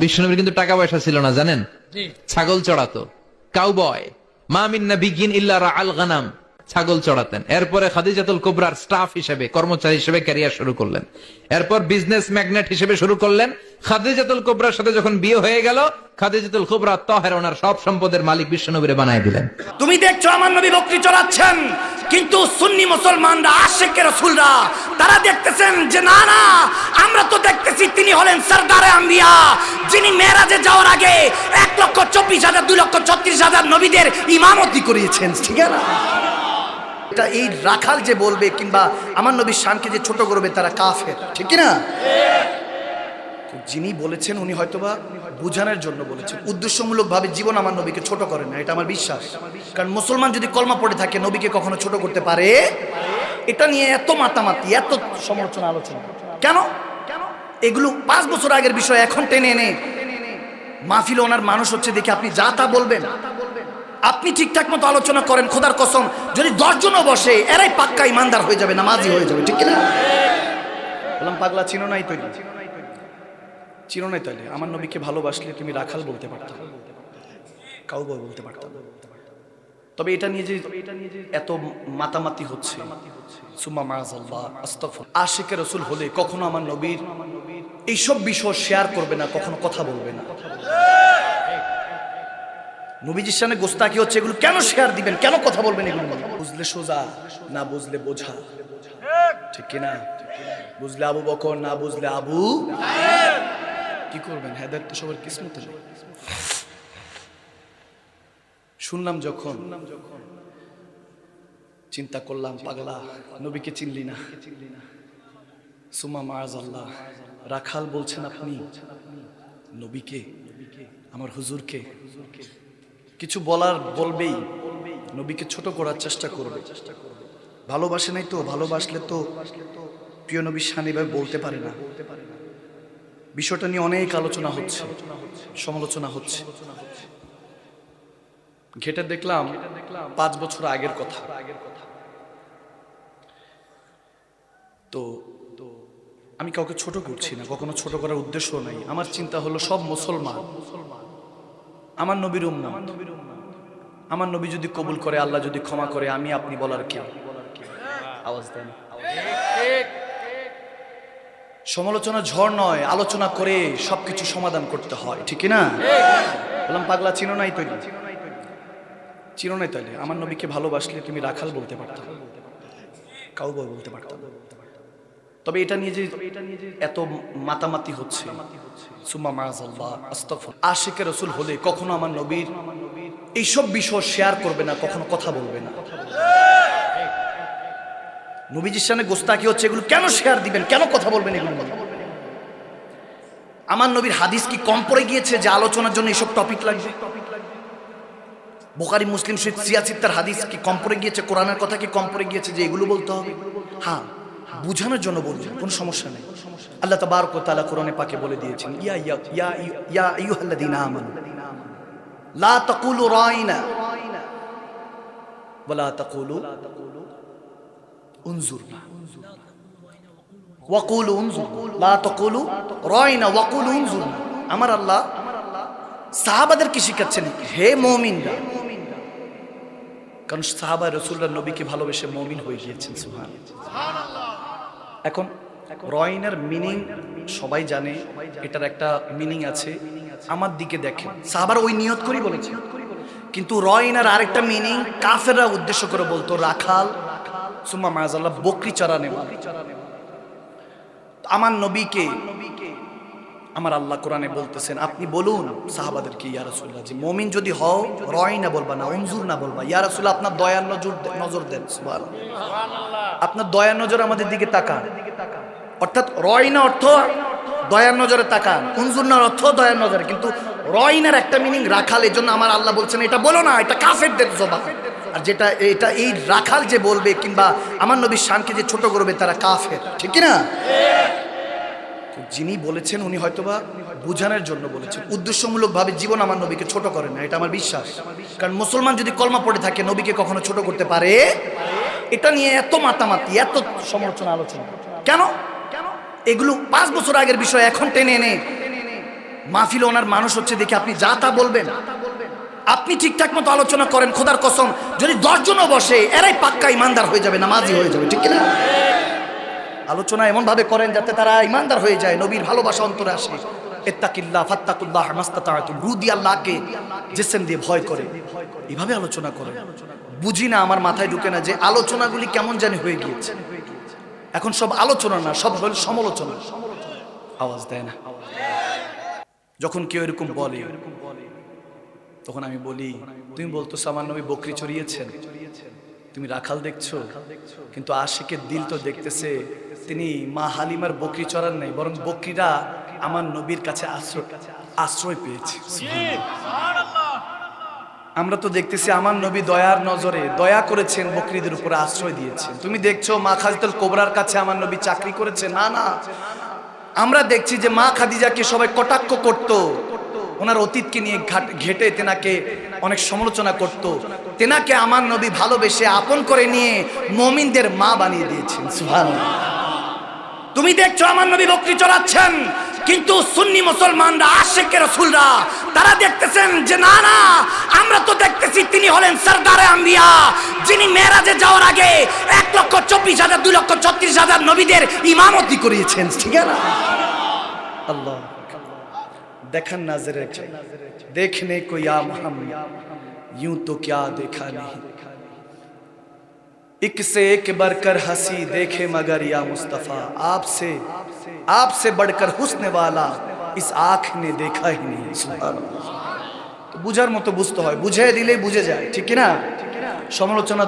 বিষ্ণুনবীর কিন্তু টাকা পয়সা ছিল না জানেন? ছাগল চড়াতো। কাউবয় মা মিন্না বিগিন ইল্লা আল গানাম। ছাগল চড়াতেন। এরপরে খাদিজাতুল কুবরার স্টাফ হিসেবে, কর্মচারী হিসেবে ক্যারিয়ার শুরু করলেন। এরপর বিজনেস ম্যাগনেট হিসেবে শুরু করলেন। খাদিজাতুল কুবরার সাথে যখন বিয়ে হয়ে গেল, খাদিজাতুল কুবরা তহের ওনার সব সম্পদের মালিক বিষ্ণুনবীরে বানায় দিলেন। তুমি দেখছ, আমার নবী বকরি চড়াচ্ছেন। কিন্তু সুন্নি মুসলমানরা আশেখ রসুলরা, তারা দেখতেছেন যে, না না, আমরা তো দেখতেছি তিনি হলেন সরদারে আম্বিয়া, যিনি মেরাজে যাওয়ার আগে এক লক্ষ চব্বিশ হাজার, দুই লক্ষ ছত্রিশ হাজার নবীদের ইমামতি করিয়েছেন। ঠিক আছে? এটা এই রাখাল যে বলবে কিংবা আমার নবীর শানকে যে ছোট করবে, তারা কাফের। ঠিক না যিনি বলেছেন, উনি হয়তোবা বুঝানোর জন্য বলেছেন। উদ্দেশ্যমূলক ভাবে জীবন আমার নবীকে ছোট করেন না, এটা আমার বিশ্বাস। কারণ মুসলমান যদি কলমা পড়ে থাকে, নবীকে কখনো ছোট করতে পারে? এটা নিয়ে এত মাতামাতি, এত সমালোচনা, আলোচনা। কেন? এগুলো পাঁচ বছর আগের বিষয়, এখন টেনে এনে। মাহফিল ওনার মানুষ হচ্ছে দেখে আপনি যা তা বলবেন। আপনি ঠিকঠাক মতো আলোচনা করেন খোদার কসম। যদি দশজনও বসে এরাই পাক্কা ইমানদার হয়ে যাবে নামাজি হয়ে যাবে ঠিক না বললাম পাগলা চিনো নাই তৈরি চিনো নাই তাইলে? আমার নবীকে ভালোবাসলে তুমি রাখাল বলতে পারতাম কাউবয় বলতে পারতাম তবে এটা নিয়ে যে এত মাতামাতি হচ্ছে সুম্মা মাআযাল্লাহ, আস্তাগফির। আশিকে রসুল হলে কখনো আমার নবীর এইসব বিষয় শেয়ার করবে না কখনো কথা বলবে না। নবীজির সামনে গোস্তাকি হচ্ছে? এগুলো কেন শেয়ার দিবেন? কেন কথা বলবেন এগুলো? বুঝলে সোজা, না বুঝলে বোঝা। ঠিক কিনা? বুঝলে আবু বকর, না বুঝলে আবু? কি করবেন? হেদায়ত তো সবার কিসমতে শুনলাম যখন, চিন্তা করলাম, পাগলা, নবীকে চিনলি না? সুমা মাজ আল্লাহ রাখাল বলছেন আপনি, নবীকে, আমার হুজুরকে কিছু বলার বলবেই। নবীকে ছোট করার চেষ্টা করবে। ভালোবাসে নাই তো, ভালোবাসলে তো প্রিয় নবী শান এভাবে বলতে পারে না। বিষয়টা নিয়ে অনেক আলোচনা হচ্ছে, সমালোচনা হচ্ছে। ঘেটে দেখলাম পাঁচ বছর আগের কথা। তো তো আমি কাউকে ছোট করছি না, কখনো ছোট করার উদ্দেশ্য নাই। আমার চিন্তা হলো সব মুসলমান। আমার নবীর উম্মত। আমার নবী যদি কবুল করে, আল্লাহ যদি ক্ষমা করে, আমি আপনি বলার কে? আওয়াজ দেন। সমালোচনা ঝড় নয়, আলোচনা করে সবকিছু সমাধান করতে হয়, ঠিক না বললাম, পাগলা, চিনো নাই তৈরি চিনো নাই তাইলে? আমার নবীকে ভালোবাসলে তুমি রাখাল বলতে পারতাম। কাউবয় বলতে পারতাম। তবে এটা নিয়ে যে এত মাতামাতি হচ্ছে। সুম্মা মাআযাল্লাহ, আস্তাগফির। আশিকে রসুল হলে কখনো আমার নবীর এইসব বিষয় শেয়ার করবে না কখনো কথা বলবে না। নবীজির সামনে গোস্তাকি হচ্ছে এগুলো কেন শেয়ার দিবেন? কেন কথা বলবেন এগুলো আমার নবীর হাদিস কি কম পড়ে গিয়েছে যে আলোচনার জন্য এইসব টপিক লাগবে? বোখারি মুসলিম শহীদ সিয়াসিত্তার হাদিস কি কম পড়ে গিয়েছে? কোরআনের কথা কি কম পড়ে গিয়েছে যে এগুলো বলতে হবে? হ্যাঁ। বুঝানোর জন্য বলবেন কোনো সমস্যা নেই। আল্লাহ তাবারক তাআলা কোরআনে পাকে বলে দিয়েছেন, ইয়া ইয়া ইয়া ইয়া আইয়ুহাল্লাযীনা আমানু, লা তাকুলু রাইনা ওয়ালা তাকুলু রাইনা আমার আল্লাহ সাহাবাদেরকে শিখাচ্ছেন, হে মুমিনরা, কারণ সাহাবা রসুল্লাহ নবীকে ভালোবেসে মমিন হয়ে গিয়েছেন সুহান এখন রয়নের মিনিং সবাই জানে, এটার একটা মিনিং আছে। আমার দিকে দেখেন। সাহাবার ওই নিয়ত করি বলেছে। কিন্তু রয়নের আরেকটা মিনিং কাফেররা উদ্দেশ্য করে বলতো, রাখাল, সুম্মা মাজাল্লাহ বকরি চারা নেওয়া। আমার নবীকে আমার আল্লাহ কোরআনে বলতেছেন, আপনি বলুন সাহাবাদেরকে ইয়া রাসূলুল্লাহ, যে মমিন যদি হও, রয় না বলবা না অনজুর না বলবা। ইয়া রাসূল আপনার দয়ার নজর নজর দেন আপনার দয়ার নজর আমাদের দিকে তাকান। অর্থাৎ রয় না অর্থ দয়ার নজরে তাকান। অনজুর না অর্থ দয়ার নজরে। কিন্তু রয়নার একটা মিনিং রাখাল এই জন্য আমার আল্লাহ বলছেন, এটা বলো না, এটা কাফেরদের জবাব। আর যেটা এটা এই রাখাল যে বলবে, কিংবা আমার নবীর শানকে যে ছোট করবে, তারা কাফের। ঠিক না যিনি বলেছেন, উনি হয়তোবা বুঝানোর জন্য বলেছেন। উদ্দেশ্যমূলক ভাবে জীবন আমার নবীকে ছোট করেন না, এটা আমার বিশ্বাস। কারণ মুসলমান যদি কলমা পড়ে থাকে, নবীকে কখনো ছোট করতে পারে? এটা নিয়ে এত মাতামাতি, এত সমালোচনা, আলোচনা। কেন? এগুলো পাঁচ বছর আগের বিষয়, এখন টেনে এনে। মাহফিলে ওনার মানুষ হচ্ছে দেখে আপনি যা তা বলবেন। আপনি ঠিকঠাক মতো আলোচনা করেন, খোদার কসম। যদি দশজনও বসে, এরাই পাক্কা ইমানদার হয়ে যাবে, নামাজি হয়ে যাবে, ঠিক না আলোচনা এমন ভাবে করেন যাতে তারা ইমানদার হয়ে যায়, নবীর ভালোবাসা অন্তরে আসে। ইত্তাকিল্লাহ ফাত্তাকুল্লাহ মাস্তাতাতুম রু দিয়ে আল্লাহকে জিসম দিয়ে ভয় করে। এভাবে আলোচনা করে বুঝি না, আমার মাথায় ঢুকে না যে আলোচনাগুলি কেমন জানি হয়ে গিয়েছে। এখন সব আলোচনা না, সব হল সমালোচনা। আওয়াজ দেয় না। যখন কেউ এরকম বলে, তখন আমি বলি, তুমি বলতো আমার নবী বকরি চড়িয়েছেন। তুমি রাখাল দেখছ? কিন্তু আশিকের দিল তো দেখতেছে তিনি মা হালিমার বকরি চড়ান নাই, বরং বকরিরা আমার নবীর কাছে আশ্রয় আশ্রয় পেয়েছে। আমরা তো দেখতেছি আমার নবী দয়ার নজরে দয়া করেছেন বকরিদের উপরে আশ্রয় দিয়েছেন। তুমি দেখছ মা খাজিদুল কোবরার কাছে আমার নবী চাকরি করেছে? না না। আমরা দেখছি যে মা খাদিজাকে সবাই কটাক্ষ করত। ওনার অতীতকে নিয়ে ঘাট- তেনাকে অনেক সমালোচনা করত। তেনাকে আমার নবী ভালোবেসে আপন করে নিয়ে মমিনদের মা বানিয়ে দিয়েছেন। সুবহানাল্লাহ। তুমি দেখছো আমার নবী বকরি চড়াচ্ছেন কিন্তু সুন্নি মুসলমানরা আশেকের রসুলরা তারা দেখতেছেন যে না না আমরা তো দেখতেছি তিনি হলেন সরদারে আম্বিয়া যিনি মেরাজে যাওয়ার আগে এক লক্ষ চব্বিশ হাজার দুই লক্ষ ছত্রিশ হাজার নবীদের ইমামতি করিয়েছেন ঠিক আছে না আল্লাহ দেখেন নাজরে देखने को या हम यूं तो क्या देखा नहीं एक से एक बढ़कर हंसी देखे मगर या मुस्तफा आपसे आपसे बढ़कर हुस्न वाला इस आंख ने देखा ही नहीं सुभान अल्लाह। তো বুঝার মতো বুঝতে হয় বুঝে দিলেই বুঝে যায় ঠিক কি না সমালোচনা